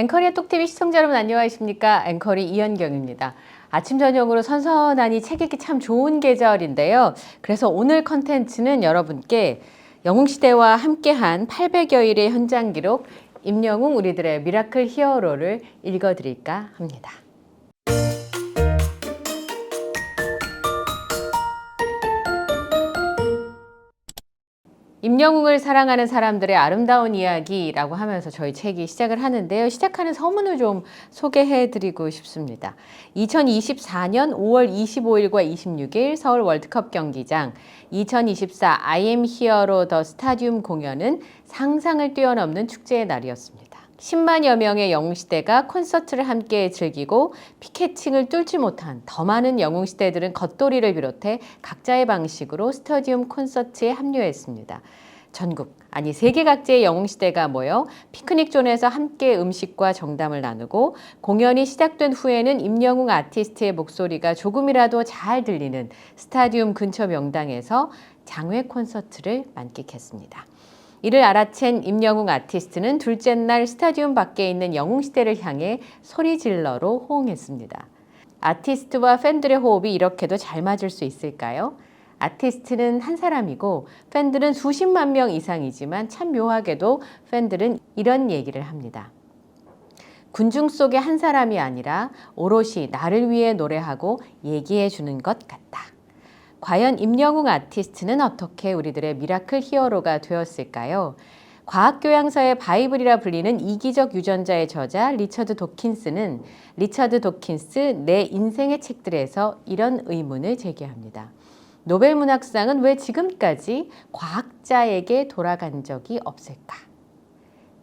앵커리의 똑TV 시청자 여러분 안녕하십니까? 앵커리 이현경입니다. 아침 저녁으로 선선하니 책 읽기 참 좋은 계절인데요. 그래서 오늘 컨텐츠는 여러분께 영웅시대와 함께한 800여일의 현장 기록 임영웅 우리들의 미라클 히어로를 읽어드릴까 합니다. 임영웅을 사랑하는 사람들의 아름다운 이야기라고 하면서 저희 책이 시작을 하는데요. 시작하는 서문을 좀 소개해 드리고 싶습니다. 2024년 5월 25일과 26일 서울 월드컵 경기장 2024 I am Hero 더 스타디움 공연은 상상을 뛰어넘는 축제의 날이었습니다. 10만여 명의 영웅시대가 콘서트를 함께 즐기고 피켓팅을 뚫지 못한 더 많은 영웅시대들은 겉도리를 비롯해 각자의 방식으로 스타디움 콘서트에 합류했습니다. 전국, 아니 세계 각지의 영웅시대가 모여 피크닉 존에서 함께 음식과 정담을 나누고 공연이 시작된 후에는 임영웅 아티스트의 목소리가 조금이라도 잘 들리는 스타디움 근처 명당에서 장외 콘서트를 만끽했습니다. 이를 알아챈 임영웅 아티스트는 둘째 날 스타디움 밖에 있는 영웅시대를 향해 소리 질러로 호응했습니다. 아티스트와 팬들의 호흡이 이렇게도 잘 맞을 수 있을까요? 아티스트는 한 사람이고 팬들은 수십만 명 이상이지만 참 묘하게도 팬들은 이런 얘기를 합니다. 군중 속의 한 사람이 아니라 오롯이 나를 위해 노래하고 얘기해 주는 것 같다. 과연 임영웅 아티스트는 어떻게 우리들의 미라클 히어로가 되었을까요? 과학교양서의 바이블이라 불리는 이기적 유전자의 저자 리처드 도킨스는 리처드 도킨스 내 인생의 책들에서 이런 의문을 제기합니다. 노벨 문학상은 왜 지금까지 과학자에게 돌아간 적이 없을까?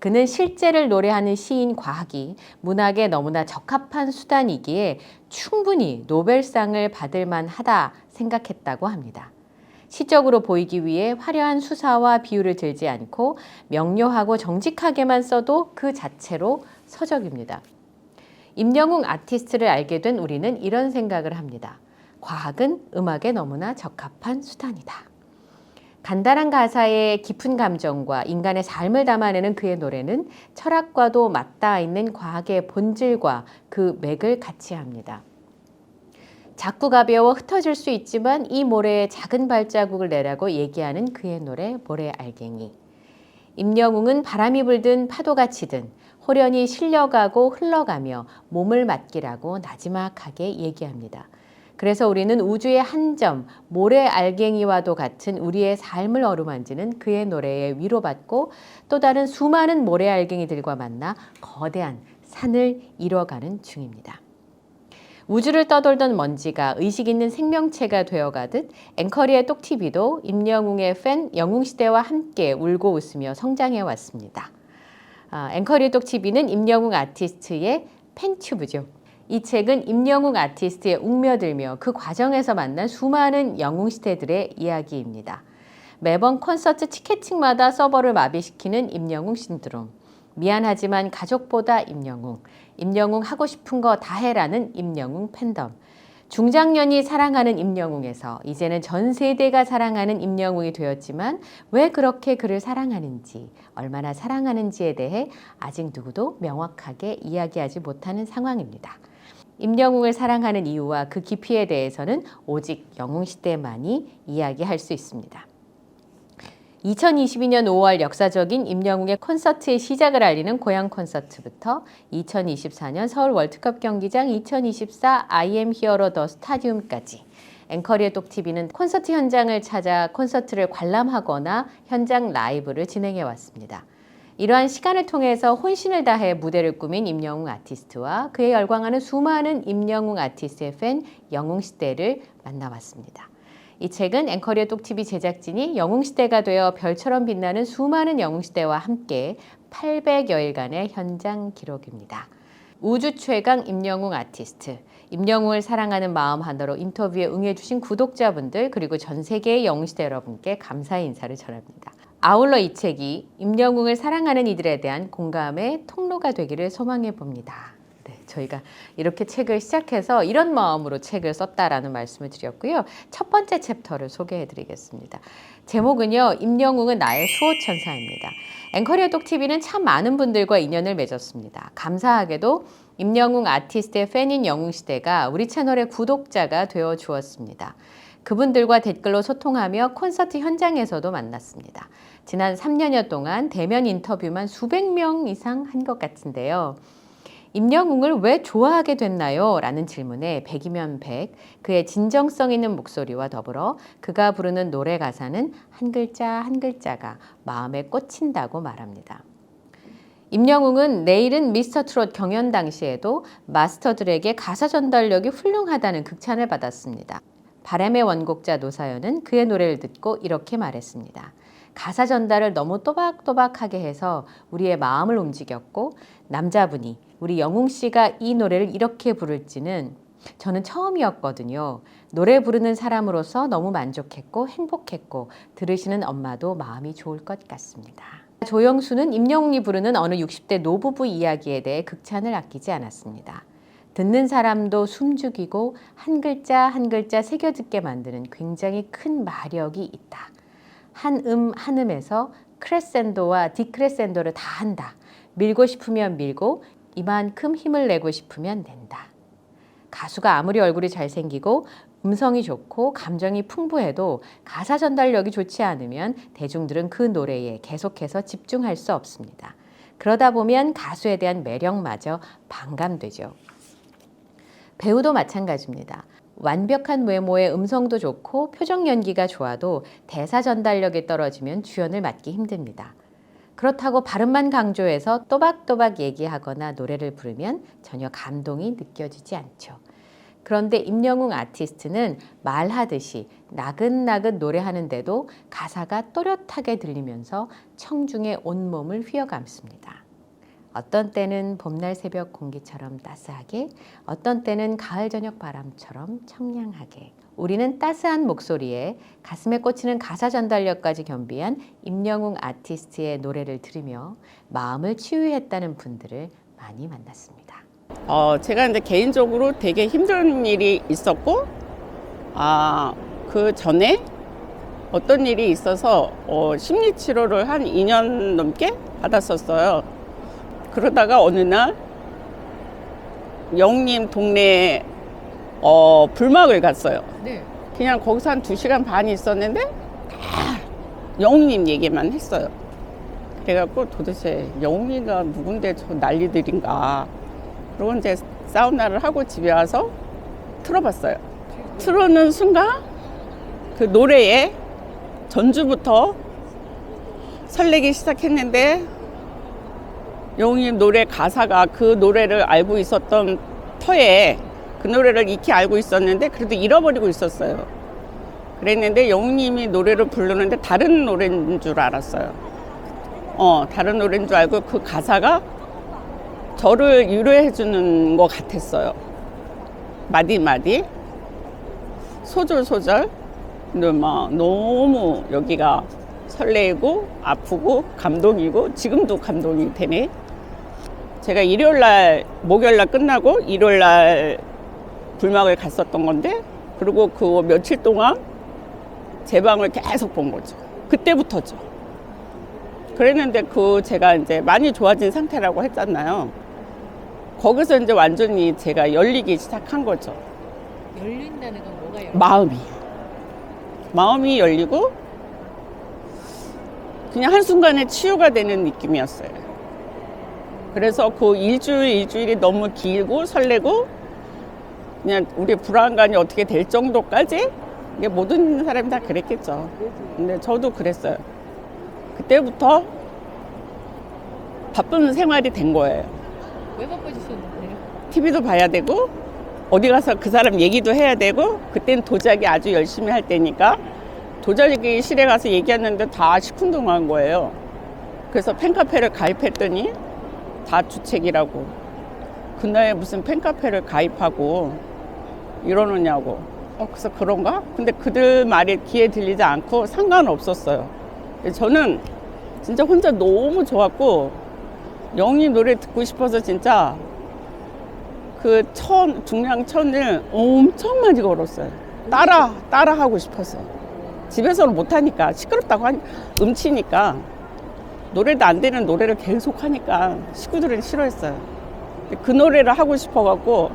그는 실제를 노래하는 시인 과학이 문학에 너무나 적합한 수단이기에 충분히 노벨상을 받을 만하다 생각했다고 합니다. 시적으로 보이기 위해 화려한 수사와 비유를 들지 않고 명료하고 정직하게만 써도 그 자체로 서적입니다. 임영웅 아티스트를 알게 된 우리는 이런 생각을 합니다. 과학은 음악에 너무나 적합한 수단이다. 간단한 가사에 깊은 감정과 인간의 삶을 담아내는 그의 노래는 철학과도 맞닿아 있는 과학의 본질과 그 맥을 같이 합니다. 자꾸 가벼워 흩어질 수 있지만 이 모래에 작은 발자국을 내라고 얘기하는 그의 노래 모래 알갱이. 임영웅은 바람이 불든 파도가 치든 호련히 실려가고 흘러가며 몸을 맡기라고 나지막하게 얘기합니다. 그래서 우리는 우주의 한 점, 모래 알갱이와도 같은 우리의 삶을 어루만지는 그의 노래에 위로받고 또 다른 수많은 모래 알갱이들과 만나 거대한 산을 이뤄가는 중입니다. 우주를 떠돌던 먼지가 의식 있는 생명체가 되어가듯 앵커리의 똑TV도 임영웅의 팬 영웅시대와 함께 울고 웃으며 성장해 왔습니다. 아, 앵커리의 똑TV는 임영웅 아티스트의 팬튜브죠. 이 책은 임영웅 아티스트에 웅며들며 그 과정에서 만난 수많은 영웅 시대들의 이야기입니다. 매번 콘서트 티켓팅마다 서버를 마비시키는 임영웅 신드롬. 미안하지만 가족보다 임영웅. 임영웅 하고 싶은 거 다 해라는 임영웅 팬덤. 중장년이 사랑하는 임영웅에서 이제는 전 세대가 사랑하는 임영웅이 되었지만 왜 그렇게 그를 사랑하는지, 얼마나 사랑하는지에 대해 아직 누구도 명확하게 이야기하지 못하는 상황입니다. 임영웅을 사랑하는 이유와 그 깊이에 대해서는 오직 영웅 시대만이 이야기할 수 있습니다. 2022년 5월 역사적인 임영웅의 콘서트의 시작을 알리는 고향 콘서트부터 2024년 서울 월드컵 경기장 2024 I am Hero 더 스타디움까지 앵커리의 똑TV는 콘서트 현장을 찾아 콘서트를 관람하거나 현장 라이브를 진행해 왔습니다. 이러한 시간을 통해서 혼신을 다해 무대를 꾸민 임영웅 아티스트와 그에 열광하는 수많은 임영웅 아티스트의 팬 영웅 시대를 만나봤습니다. 이 책은 앵커리의 똑TV 제작진이 영웅시대가 되어 별처럼 빛나는 수많은 영웅시대와 함께 800여일간의 현장 기록입니다. 우주 최강 임영웅 아티스트, 임영웅을 사랑하는 마음 하나로 인터뷰에 응해주신 구독자분들 그리고 전 세계의 영웅시대 여러분께 감사의 인사를 전합니다. 아울러 이 책이 임영웅을 사랑하는 이들에 대한 공감의 통로가 되기를 소망해 봅니다. 네. 저희가 이렇게 책을 시작해서 이런 마음으로 책을 썼다라는 말씀을 드렸고요. 첫 번째 챕터를 소개해 드리겠습니다. 제목은요. 임영웅은 나의 수호천사입니다. 앵커리의 똑TV는 참 많은 분들과 인연을 맺었습니다. 감사하게도 임영웅 아티스트의 팬인 영웅시대가 우리 채널의 구독자가 되어 주었습니다. 그분들과 댓글로 소통하며 콘서트 현장에서도 만났습니다. 지난 3년여 동안 대면 인터뷰만 수백 명 이상 한 것 같은데요. 임영웅을 왜 좋아하게 됐나요? 라는 질문에 백이면 백, 그의 진정성 있는 목소리와 더불어 그가 부르는 노래 가사는 한 글자 한 글자가 마음에 꽂힌다고 말합니다. 임영웅은 내일은 미스터 트롯 경연 당시에도 마스터들에게 가사 전달력이 훌륭하다는 극찬을 받았습니다. 바람의 원곡자 노사연은 그의 노래를 듣고 이렇게 말했습니다. 가사 전달을 너무 또박또박하게 해서 우리의 마음을 움직였고 남자분이 우리 영웅 씨가 이 노래를 이렇게 부를지는 저는 처음이었거든요. 노래 부르는 사람으로서 너무 만족했고 행복했고 들으시는 엄마도 마음이 좋을 것 같습니다. 조영수는 임영웅이 부르는 어느 60대 노부부 이야기에 대해 극찬을 아끼지 않았습니다. 듣는 사람도 숨죽이고 한 글자 한 글자 새겨 듣게 만드는 굉장히 큰 마력이 있다. 한 음 한 음에서 크레센도와 디크레센도를 다 한다. 밀고 싶으면 밀고 이만큼 힘을 내고 싶으면 낸다. 가수가 아무리 얼굴이 잘생기고 음성이 좋고 감정이 풍부해도 가사 전달력이 좋지 않으면 대중들은 그 노래에 계속해서 집중할 수 없습니다. 그러다 보면 가수에 대한 매력마저 반감되죠. 배우도 마찬가지입니다. 완벽한 외모에 음성도 좋고 표정 연기가 좋아도 대사 전달력이 떨어지면 주연을 맡기 힘듭니다. 그렇다고 발음만 강조해서 또박또박 얘기하거나 노래를 부르면 전혀 감동이 느껴지지 않죠. 그런데 임영웅 아티스트는 말하듯이 나긋나긋 노래하는데도 가사가 또렷하게 들리면서 청중의 온몸을 휘어감습니다. 어떤 때는 봄날 새벽 공기처럼 따스하게, 어떤 때는 가을 저녁 바람처럼 청량하게. 우리는 따스한 목소리에 가슴에 꽂히는 가사 전달력까지 겸비한 임영웅 아티스트의 노래를 들으며 마음을 치유했다는 분들을 많이 만났습니다. 어, 제가 이제 개인적으로 되게 힘든 일이 있었고, 아, 그 전에 어떤 일이 있어서 어, 심리 치료를 한 2년 넘게 받았었어요. 그러다가 어느 날 영님 동네에 어, 불막을 갔어요. 네. 그냥 거기서 한 2시간 반이 있었는데 다 영웅님 얘기만 했어요. 그래갖고 도대체 영웅이가 누군데 저 난리들인가. 그러고 이제 사우나를 하고 집에 와서 틀어봤어요. 틀어는 순간 그 노래에 전주부터 설레기 시작했는데 영웅님 노래 가사가 그 노래를 알고 있었던 터에 그 노래를 익히 알고 있었는데 그래도 잃어버리고 있었어요. 그랬는데 영웅님이 노래를 부르는데 다른 노래인 줄 알았어요. 어, 다른 노래인 줄 알고 그 가사가 저를 위로해 주는 것 같았어요. 마디마디. 소절소절. 근데 막 너무 여기가 설레고 아프고 감동이고 지금도 감동이 되네. 제가 일요일 날 목요일 날 끝나고 일요일 날 불막을 갔었던 건데 그리고 그 며칠 동안 제 방을 계속 본 거죠. 그때부터죠. 그랬는데 그 제가 이제 많이 좋아진 상태라고 했잖아요. 거기서 이제 완전히 제가 열리기 시작한 거죠. 열린다는 건 뭐가 열린 마음이. 마음이 열리고 그냥 한순간에 치유가 되는 느낌이었어요. 그래서 그 일주일, 일주일이 너무 길고 설레고 그냥 우리 불안감이 어떻게 될 정도까지 이게 모든 사람이 다 그랬겠죠. 근데 저도 그랬어요. 그때부터 바쁜 생활이 된 거예요. 왜 바빠지셨는데요? TV도 봐야 되고 어디 가서 그 사람 얘기도 해야 되고 그땐 도자기 아주 열심히 할 때니까 도자기 실에 가서 얘기했는데 다 시큰둥한 거예요. 그래서 팬카페를 가입했더니 다 주책이라고 그날 무슨 팬카페를 가입하고 이러느냐고 어 그래서 그런가? 근데 그들 말에 귀에 들리지 않고 상관없었어요. 저는 진짜 혼자 너무 좋았고 영희 노래 듣고 싶어서 진짜 그 천, 중량 천을 엄청 많이 걸었어요. 따라, 따라 하고 싶어서. 집에서는 못하니까, 시끄럽다고 하니, 음치니까, 노래도 안 되는 노래를 계속 하니까 식구들은 싫어했어요. 그 노래를 하고 싶어갖고,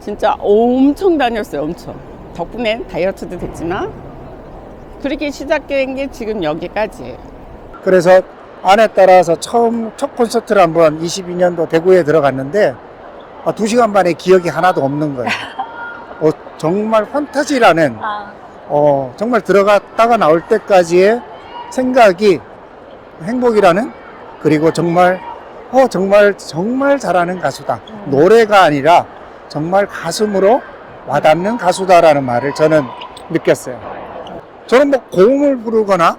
진짜 엄청 다녔어요, 엄청. 덕분에 다이어트도 됐지만, 그렇게 시작된 게 지금 여기까지예요. 그래서 아내 따라서 처음 첫 콘서트를 한번 22년도 대구에 들어갔는데 아, 2시간 반에 기억이 하나도 없는 거예요. 어, 정말 판타지라는 아, 어, 정말 들어갔다가 나올 때까지의 생각이 행복이라는 그리고 정말 어, 정말 정말 잘하는 가수다. 노래가 아니라 정말 가슴으로 와닿는 가수다라는 말을 저는 느꼈어요. 저는 뭐 고음을 부르거나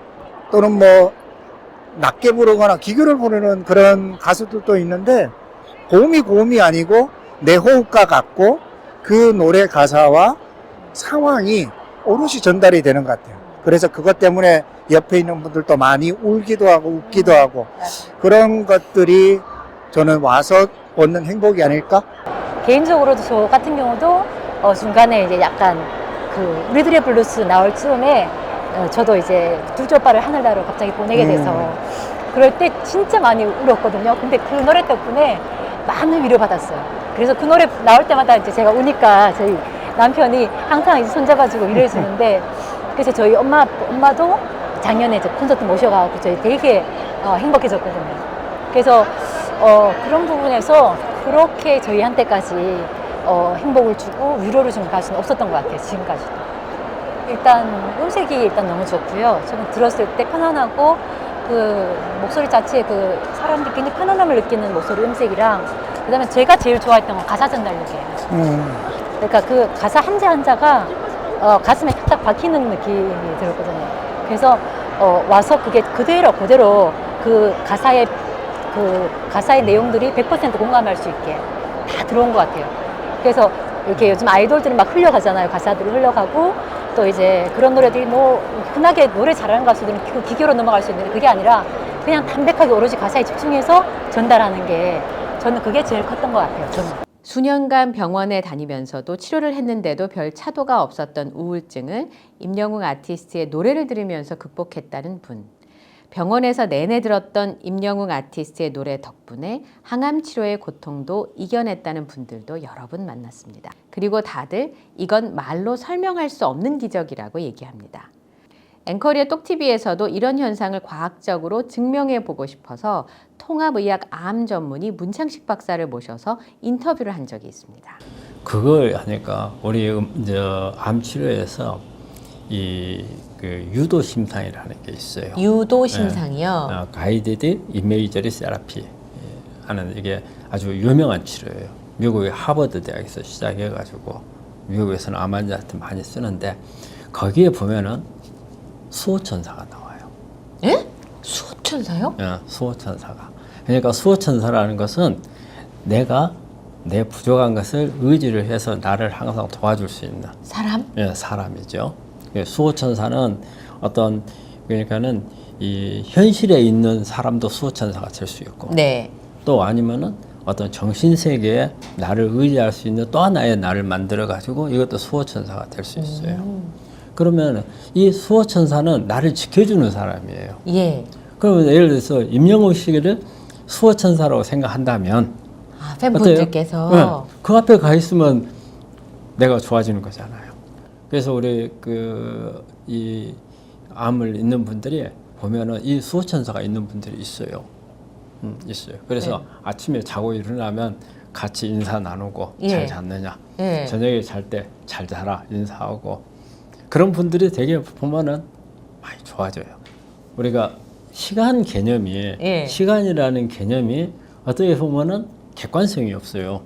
또는 뭐 낮게 부르거나 기교를 부르는 그런 가수들도 있는데 고음이 고음이 아니고 내 호흡과 같고 그 노래 가사와 상황이 오롯이 전달이 되는 것 같아요. 그래서 그것 때문에 옆에 있는 분들도 많이 울기도 하고 웃기도 하고 그런 것들이 저는 와서 얻는 행복이 아닐까? 개인적으로도 저 같은 경우도 어, 중간에 이제 약간 그 우리들의 블루스 나올 즈음에 어, 저도 이제 둘째 오빠를 하늘나라로 갑자기 보내게 돼서 음. 그럴 때 진짜 많이 울었거든요. 근데 그 노래 덕분에 많은 위로 받았어요. 그래서 그 노래 나올 때마다 이제 제가 우니까 저희 남편이 항상 이제 손잡아주고 이래 주는데 그래서 저희 엄마 엄마도 작년에 이제 콘서트 모셔가지고 저희 되게 어, 행복해졌거든요. 그래서 어, 그런 부분에서 그렇게 저희한테까지 어, 행복을 주고 위로를 주는 가수는 없었던 것 같아요. 지금까지도. 일단 음색이 일단 너무 좋고요. 저는 들었을 때 편안하고 그 목소리 자체에 그 사람들이 굉장히 편안함을 느끼는 목소리 음색이랑 그다음에 제가 제일 좋아했던 건 가사 전달력이에요. 음, 그러니까 그 가사 한자 한자가 어, 가슴에 탁탁 박히는 느낌이 들었거든요. 그래서 어, 와서 그게 그대로 그대로 그 가사의 그 가사의 내용들이 100% 공감할 수 있게 다 들어온 것 같아요. 그래서 이렇게 요즘 아이돌들이 막 흘려가잖아요. 가사들이 흘러가고 또 이제 그런 노래들이 뭐 흔하게 노래 잘하는 가수들은 그 기교로 넘어갈 수 있는데 그게 아니라 그냥 담백하게 오로지 가사에 집중해서 전달하는 게 저는 그게 제일 컸던 것 같아요. 저는. 수년간 병원에 다니면서도 치료를 했는데도 별 차도가 없었던 우울증을 임영웅 아티스트의 노래를 들으면서 극복했다는 분. 병원에서 내내 들었던 임영웅 아티스트의 노래 덕분에 항암 치료의 고통도 이겨냈다는 분들도 여러 분 만났습니다. 그리고 다들 이건 말로 설명할 수 없는 기적이라고 얘기합니다. 앵커리의 똑TV에서도 이런 현상을 과학적으로 증명해 보고 싶어서 통합의학 암 전문의 문창식 박사를 모셔서 인터뷰를 한 적이 있습니다. 그걸 하니까 우리 음, 저, 암 치료에서 이 그 유도 심상이라는 게 있어요. 유도 심상이요. 어, 가이디드 이메이저리 세라피 예, 하는 이게 아주 유명한 치료예요. 미국의 하버드 대학에서 시작해 가지고 미국에서는 암 환자한테 많이 쓰는데 거기에 보면은 수호천사가 나와요. 예? 수천사요? 예, 수호천사가. 그러니까 수호천사라는 것은 내가 내 부족한 것을 의지를 해서 나를 항상 도와줄 수 있는 사람? 예, 사람이죠. 예, 수호천사는 어떤 그러니까는 이 현실에 있는 사람도 수호천사가 될 수 있고 네. 또 아니면은 어떤 정신 세계에 나를 의지할 수 있는 또 하나의 나를 만들어 가지고 이것도 수호천사가 될 수 있어요. 그러면 이 수호천사는 나를 지켜주는 사람이에요. 예. 그러면 예를 들어서 임영웅 씨를 수호천사라고 생각한다면 아? 팬분들께서 네. 그 앞에 가 있으면 내가 좋아지는 거잖아요. 그래서 우리 그 이 암을 있는 분들이 보면은 이 수호천사가 있는 분들이 있어요. 음, 있어요. 그래서 네. 아침에 자고 일어나면 같이 인사 나누고 예. 잘 잤느냐. 예. 저녁에 잘 때 잘 자라 인사하고 그런 분들이 되게 보면은 많이 좋아져요. 우리가 시간 개념이 예. 시간이라는 개념이 어떻게 보면은 객관성이 없어요.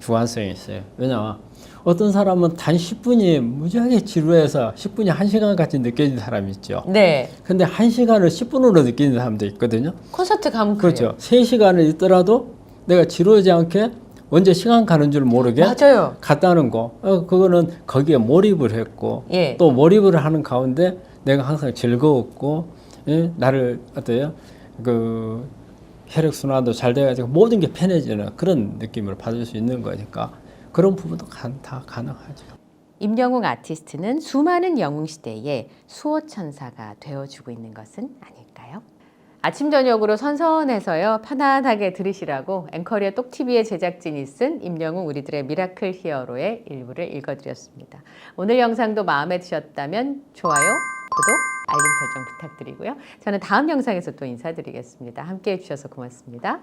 주관성이 있어요. 왜냐 어떤 사람은 단 10분이 무지하게 지루해서 10분이 1시간 같이 느껴지는 사람이 있죠. 네. 근데 1시간을 10분으로 느끼는 사람도 있거든요. 콘서트 가면 그래요. 그렇죠. 3시간을 있더라도 내가 지루하지 않게 언제 시간 가는 줄 모르게 맞아요. 갔다는 거. 어, 그거는 거기에 몰입을 했고 예. 또 몰입을 하는 가운데 내가 항상 즐거웠고 예? 나를 어때요? 그 혈액 순환도 잘 돼가지고 모든 게 편해지는 그런 느낌을 받을 수 있는 거니까 그런 부분도 가- 다 가능하죠. 임영웅 아티스트는 수많은 영웅 시대의 수호 천사가 되어주고 있는 것은 아닐까요? 아침 저녁으로 선선해서요 편안하게 들으시라고 앵커리어 똑TV의 제작진이 쓴 임영웅 우리들의 미라클 히어로의 일부를 읽어드렸습니다. 오늘 영상도 마음에 드셨다면 좋아요, 구독, 알림 설정 부탁드리고요. 저는 다음 영상에서 또 인사드리겠습니다. 함께해 주셔서 고맙습니다.